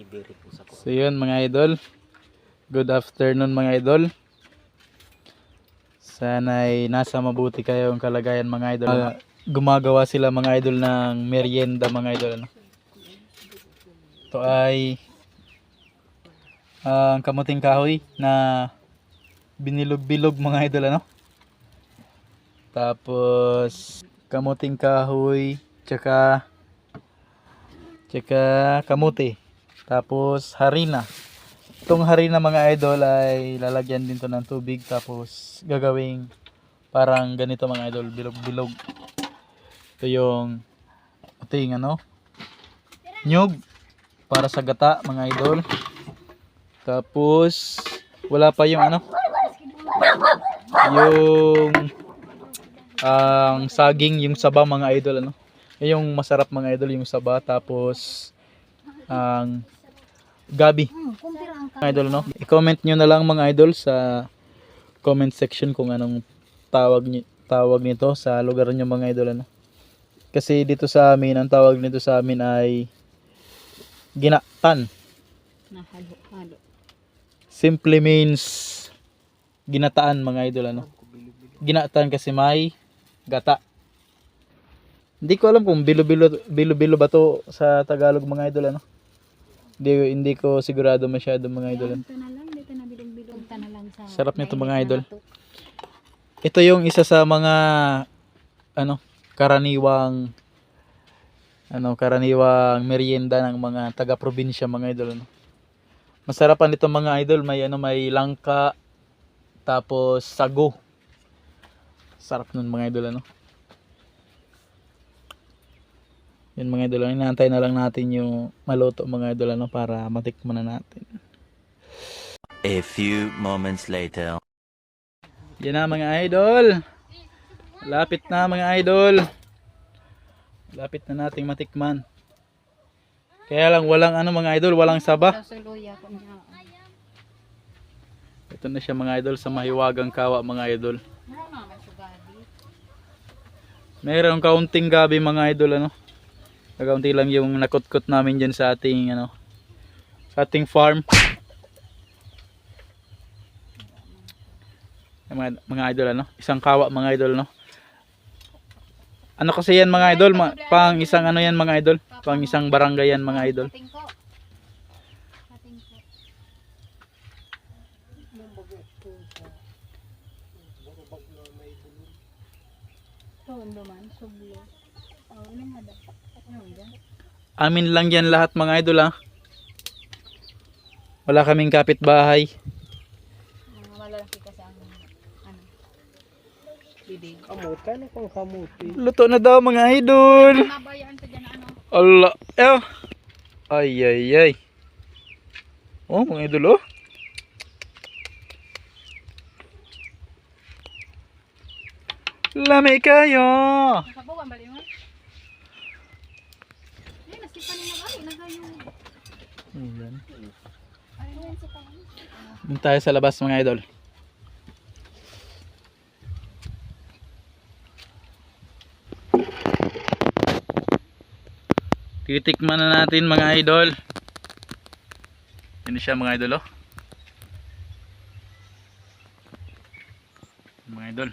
Iberi po sa. So yun mga idol. Good afternoon mga idol. Sana'y nasa mabuti kayong kalagayan mga idol. Ah, gumagawa sila mga idol ng merienda mga idol. Ano? Ito ay ang kamuting kahoy na binilog-bilog mga idol ano. Tapos kamuting kahoy tsaka tsaka kamuti. Tapos harina. Itong harina mga idol ay lalagyan din to ng tubig tapos gagawing parang ganito mga idol, bilog-bilog. Ito yung ito yung ano, nyug para sa gata mga idol. Tapos wala pa yung ano, yung ang saging, yung saba mga idol ano. Yung masarap mga idol yung saba tapos ang gabi mga idol no. I-comment nyo na lang mga idol sa comment section kung anong tawag ni tawag nito sa lugar nyo mga idol ano. Kasi dito sa amin ang tawag nito sa amin ay ginatan. Nahalo-halo. Simply means ginataan mga idol ano. Ginataan kasi may gata. Hindi ko alam kung bilo-bilo bilo-bilo ba to sa Tagalog mga idol ano. Hindi, hindi ko sigurado masyado mga idol. Punta na lang, dito na bilog-bilog. Punta na lang sa... Sarap nito, mga idol. Ito yung isa sa mga ano, karaniwang ano, karaniwang merienda ng mga taga-probinsya mga idol ano. Masarapan nito mga idol, may ano, may langka tapos sago. Sarap nun mga idol ano. Yun mga idol, inaantay na lang natin yung maluto mga idol ano para matikman na natin. A few moments later. Yan na mga idol. Lapit na mga idol. Lapit na nating matikman. Kaya lang walang ano mga idol, walang saba. Ito na siya mga idol sa mahiwagang kawa mga idol. Mayroong kaunting gabi mga idol ano. Kaunti lang yung nakutkot namin dyan sa ating ano sa ating farm. Mga, mga idol ano, isang kawa mga idol no. Ano kasi yan mga idol, ma- pang isang ano yan mga idol, pang isang barangay yan mga idol. Tondo man, sublo. Amin lang yan lahat mga idol ha. Wala kaming kapitbahay. Malalaki kasi ang ano. Bibig. Kamot, kano kang kamuti? Luto na daw mga idol. Nabayaan ka dyan na ano. Allah. Eh. Ay ay ay. Oh, mga idol oh. Lami kayo. Nakabawan bali mo. Ayan. Doon tayo sa labas mga idol. Titikman na natin mga idol. Yan siya mga idol oh. Mga idol.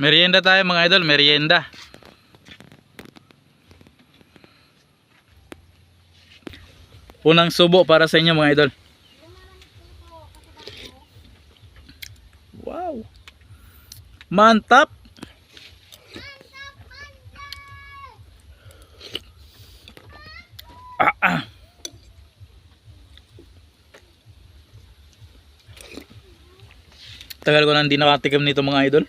Merienda tayo mga idol, merienda. Unang subo para sa inyo mga idol. Wow. Mantap. Ah, ah. Tagal ko na hindi nakatikim nito mga idol.